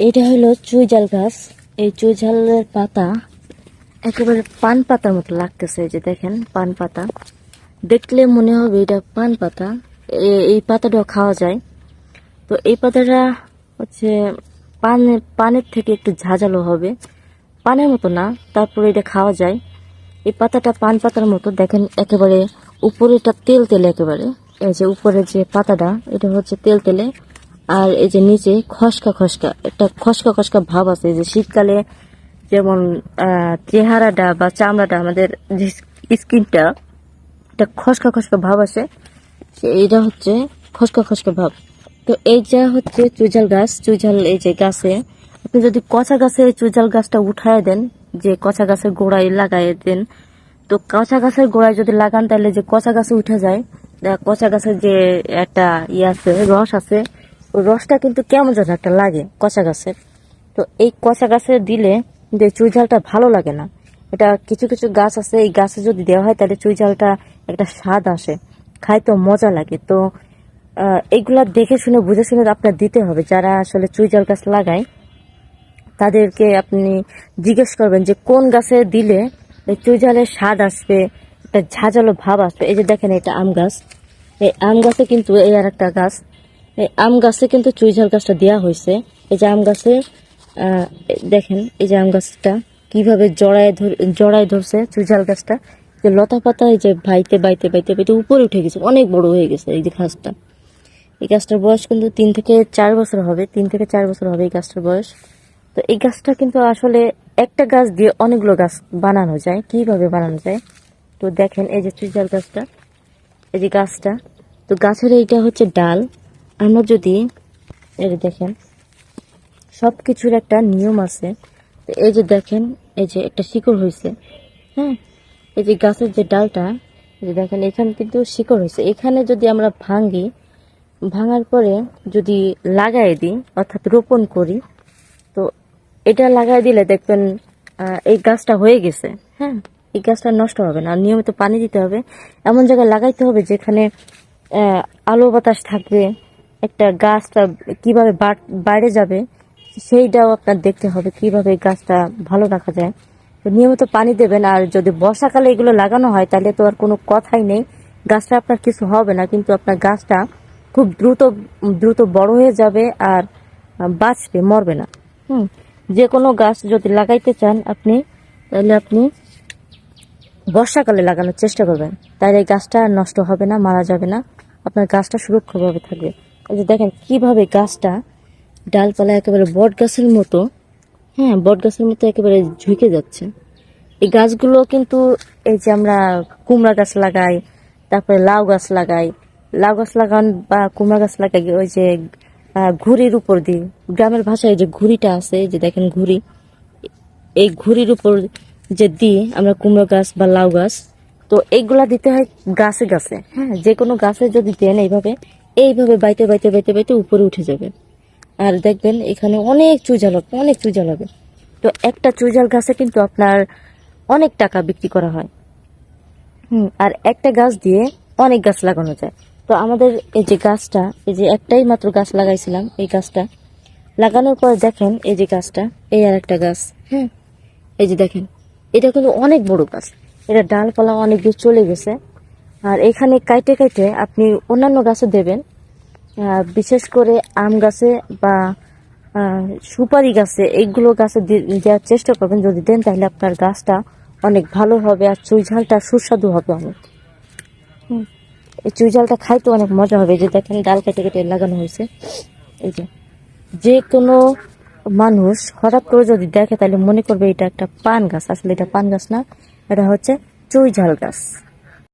এটা হলো চুইঝাল গাছ। এই চুইঝালের পাতা একেবারে পান পাতার মতো লাগতেছে যে দেখেন, পান পাতা। দেখলে মনে হবে এটা পান পাতা। এই পাতাটাও খাওয়া যায়। তো এই পাতাটা হচ্ছে পান, পানের থেকে একটু ঝাঁঝালো হবে। পানের মতো না, তারপরে এটা খাওয়া যায়। এই পাতাটা পান পাতার মতো, দেখেন একেবারে উপরে এটা তেল তেলে একেবারে। এই যে উপরে যে পাতাটা, এটা হচ্ছে তেল তেলে। আর এই যে নিচে খসকা খসকা একটা খসকা খসকা ভাব আছে যে শীতকালে যেমন চেহারাটা বা চামড়াটা আমাদের যে স্কিনটা এটা খসকা খসকা ভাব আছে। এইটা হচ্ছে খসকা খসকা ভাব। তো এই যে হচ্ছে চুইঝাল গাছ। চুইঝাল এই যে গাছে, আপনি যদি কচা গাছে চুইঝাল গাছটা উঠায় দেন, যে কচা গাছের গোড়ায় লাগাই দেন, তো কচা গাছের গোড়ায় যদি লাগান, তাহলে যে কচা গাছে উঠে যায় কচা গাছের যে একটা ইয়ে আছে, রস আছে ওই রসটা কিন্তু কেমন যেন একটা লাগে কচা গাছের তো এই কচা গাছে দিলে যে চুই ঝালটা ভালো লাগে না। এটা কিছু কিছু গাছ আছে, এই গাছে যদি দেওয়া হয় তাহলে চুই ঝালটা একটা স্বাদ আসে, খাইতে মজা লাগে। তো এইগুলা দেখে শুনে, বুঝে শুনে আপনার দিতে হবে। যারা আসলে চুই ঝাল গাছ লাগায়, তাদেরকে আপনি জিজ্ঞেস করবেন যে কোন গাছে দিলে এই চুই ঝালের স্বাদ আসবে, একটা ঝাঁঝালো ভাব আসবে। এই যে দেখেন এটা আম গাছ। এই আম গাছে কিন্তু এই আর একটা গাছ আম গাছে কিন্তু চুই ঝাল গাছটা দেওয়া হয়েছে। এই যে আম গাছে দেখেন, এই যে আম গাছটা কীভাবে জড়ায় ধর, জড়ায় ধরছে চুই ঝাল গাছটা। যে লতা পাতা, এই যে বাইতে বাইতে বাইতে বাইতে উপরে উঠে গেছে, অনেক বড় হয়ে গেছে এই যে গাছটা। এই গাছটার বয়স কিন্তু তিন থেকে চার বছর হবে, তিন থেকে চার বছর হবে এই গাছটার বয়স। তো এই গাছটা কিন্তু আসলে একটা গাছ দিয়ে অনেকগুলো গাছ বানানো যায়, কীভাবে বানানো যায়? তো দেখেন এই যে চুইঝাল গাছটা, এই যে গাছটা। তো গাছের এইটা হচ্ছে ডাল। আমরা যদি, এই যে দেখেন সব কিছুর একটা নিয়ম আছে। তো এই যে দেখেন, এই যে একটা শিকড় হয়েছে হ্যাঁ? এই যে গাছের যে ডালটা যে দেখেন, এখানে কিন্তু শিকড় হয়েছে এখানে যদি আমরা ভাঙি, ভাঙার পরে যদি লাগাই দিই, অর্থাৎ রোপণ করি, তো এটা লাগাই দিলে দেখবেন এই গাছটা হয়ে গেছে হ্যাঁ? এই গাছটা নষ্ট হবে না নিয়মিত পানি দিতে হবে। এমন জায়গায় লাগাইতে হবে যেখানে আলো বাতাস থাকবে একটা গাছটা কীভাবে বাইরে যাবে, সেইটাও আপনার দেখতে হবে কীভাবে গাছটা ভালো রাখা যায়। তো নিয়মিত পানি দেবেন, আর যদি বর্ষাকালে এগুলো লাগানো হয়, তাহলে তো আর কোনো কথাই নেই। গাছটা আপনার কিছু হবে না, কিন্তু আপনার গাছটা খুব দ্রুত দ্রুত বড় হয়ে যাবে আর বাঁচবে, মরবে না। হুম যে কোনো গাছ যদি লাগাইতে চান আপনি, তাহলে আপনি বর্ষাকালে লাগানোর চেষ্টা করবেন। তাহলে গাছটা নষ্ট হবে না, মারা যাবে না। আপনার গাছটা সুরক্ষাভাবে থাকবে। যে দেখেন কীভাবে গাছটা ডালপালা একেবারে বট গাছের মতো হ্যাঁ বট গাছের মতো একেবারে ঝুঁকে যাচ্ছে। এই গাছগুলো কিন্তু এই যে আমরা কুমড়া গাছ লাগাই, তারপরে লাউ গাছ লাগাই। লাউ গাছ লাগান বা কুমড়া গাছ লাগাই, ওই যে ঘুড়ির উপর দিয়ে। গ্রামের ভাষায় যে ঘুড়িটা আছে যে দেখেন ঘুড়ি। এই ঘুড়ির উপর যে দিই আমরা কুমড়ো গাছ বা লাউ গাছ, তো এইগুলা দিতে হয় গাছে গাছে হ্যাঁ যে কোনো গাছে যদি দেন এইভাবে এইভাবে বাইতে বাইতে বাইতে বাইতে উপরে উঠে যাবে। আর দেখবেন এখানে অনেক চুইঝাল হবে, অনেক চুইঝাল হবে। তো একটা চুইঝাল গাছে কিন্তু আপনার অনেক টাকা বিক্রি করা হয়। হুম, আর একটা গাছ দিয়ে অনেক গাছ লাগানো যায়। তো আমাদের এই যে গাছটা, এই যে একটাই মাত্র গাছ লাগাইছিলাম এই গাছটা। লাগানোর পর দেখেন এই যে গাছটা, এই আর একটা গাছ হ্যাঁ এই যে দেখেন, এটা কিন্তু অনেক বড় গাছ। এটা ডালপালা অনেক দূর চলে গেছে। আর এখানে কাইটে কাইটে আপনি অন্যান্য গাছে দেবেন। বিশেষ করে আম গাছে বা সুপারি গাছে এইগুলো গাছে দেওয়ার চেষ্টা করবেন। যদি দেন তাহলে আপনার গাছটা অনেক ভালো হবে আর চুই ঝালটা সুস্বাদু হবে অনেক। হুম। এই চুই ঝালটা খাইতে অনেক মজা হবে। যে দেখেন ডাল কেটে কেটে লাগানো হয়েছে। এই যে যে কোনো মানুষ হঠাৎ করে যদি দেখে তাহলে মনে করবে এটা একটা পান গাছ। আসলে এটা পান গাছ না এটা হচ্ছে চুই ঝাল গাছ।